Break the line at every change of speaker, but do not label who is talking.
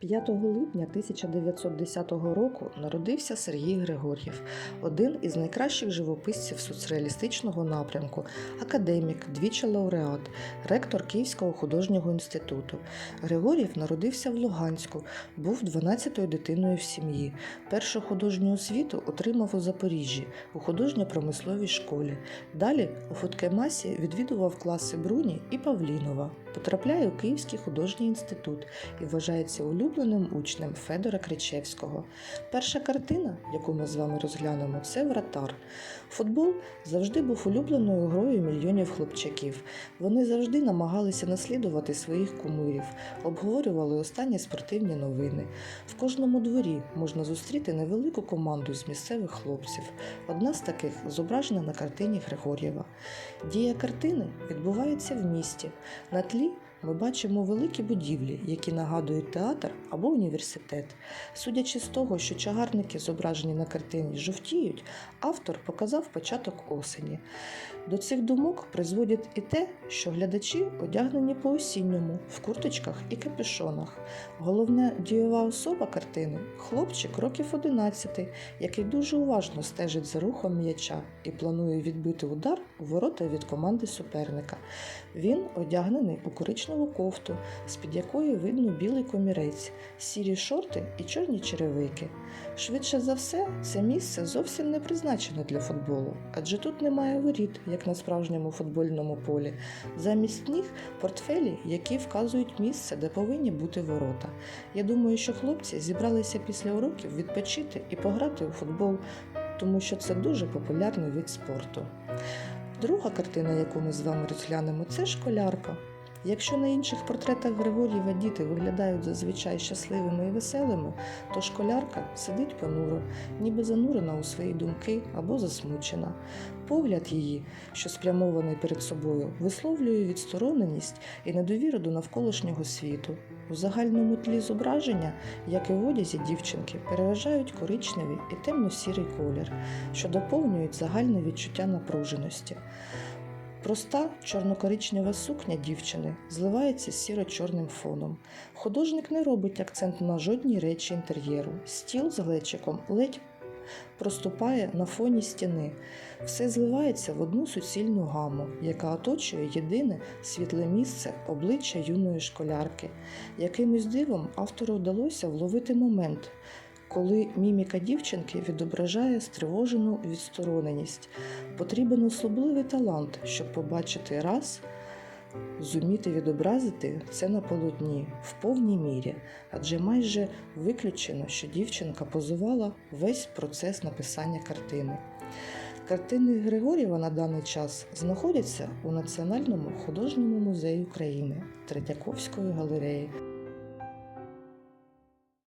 5 липня 1910 року народився Сергій Григор'єв, один із найкращих живописців соцреалістичного напрямку, академік, двічі лауреат, ректор Київського художнього інституту. Григор'єв народився в Луганську, був 12-ю дитиною в сім'ї. Першу художню освіту отримав у Запоріжжі у художньо-промисловій школі. Далі у Фоткемасі відвідував класи Бруні і Павлінова. Потрапляє у Київський художній інститут і вважається улюбленим учнем Федора Кричевського. Перша картина, яку ми з вами розглянемо, це вратар. Футбол завжди був улюбленою грою мільйонів хлопчаків. Вони завжди намагалися наслідувати своїх кумирів, обговорювали останні спортивні новини. В кожному дворі можна зустріти невелику команду з місцевих хлопців. Одна з таких зображена на картині Григор'єва. Дія картини відбувається в місті. На тлі ми бачимо великі будівлі, які нагадують театр або університет. Судячи з того, що чагарники, зображені на картині, жовтіють, автор показав початок осені. До цих думок призводить і те, що глядачі одягнені по осінньому, в курточках і капюшонах. Головна дієва особа картини хлопчик років 11, який дуже уважно стежить за рухом м'яча і планує відбити удар у ворота від команди суперника. Він одягнений у коричневу кофту, з-під якої видно білий комірець, сірі шорти і чорні черевики. Швидше за все, це місце зовсім не призначене для футболу, адже тут немає воріт, як на справжньому футбольному полі. Замість ніг портфелі, які вказують місце, де повинні бути ворота. Я думаю, що хлопці зібралися після уроків відпочити і пограти у футбол, тому що це дуже популярний вид спорту. Друга картина, яку ми з вами розглянемо, це школярка. Якщо на інших портретах Григор'єва діти виглядають зазвичай щасливими і веселими, то школярка сидить понуро, ніби занурена у свої думки або засмучена. Погляд її, що спрямований перед собою, висловлює відстороненість і недовіру до навколишнього світу. У загальному тлі зображення, як і в одязі дівчинки, переважають коричневий і темно-сірий колір, що доповнюють загальне відчуття напруженості. Проста чорно-коричнева сукня дівчини зливається з сіро-чорним фоном. Художник не робить акцент на жодній речі інтер'єру. Стіл з глечиком ледь проступає на фоні стіни. Все зливається в одну суцільну гаму, яка оточує єдине світле місце обличчя юної школярки. Якимось дивом автору вдалося вловити момент, коли міміка дівчинки відображає стривожену відстороненість. Потрібен особливий талант, щоб побачити раз, зуміти відобразити це на полотні в повній мірі, адже майже виключено, що дівчинка позувала весь процес написання картини. Картини Григорєва на даний час знаходяться у Національному художньому музеї України Третьяковської галереї.